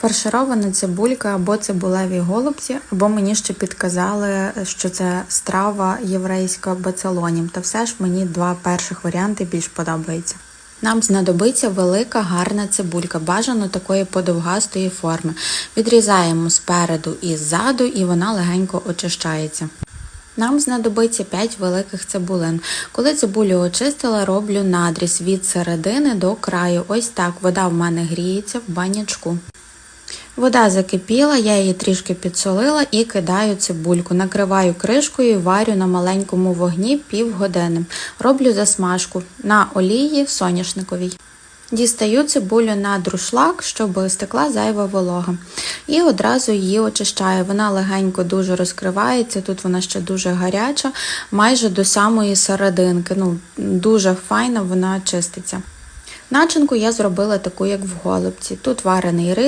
Фарширована цибулька або цибулеві голубці, або мені ще підказали, що це страва єврейська бацалонім. Та все ж мені два перших варіанти більш подобаються. Нам знадобиться велика гарна цибулька, бажано такої подовгастої форми. Відрізаємо спереду і ззаду, і вона легенько очищається. Нам знадобиться 5 великих цибулин. Коли цибулю очистила, роблю надріз від середини до краю. Ось так вода в мене гріється в банячку. Вода закипіла, я її трішки підсолила і кидаю цибульку. Накриваю кришкою і варю на маленькому вогні півгодини. Роблю засмажку на олії соняшниковій. Дістаю цибулю на друшлак, щоб стекла зайва волога. І одразу її очищаю. Вона легенько дуже розкривається, тут вона ще дуже гаряча, майже до самої серединки. Ну, Дуже файно вона чиститься. Начинку я зробила таку, як в голубці. Тут варений рис.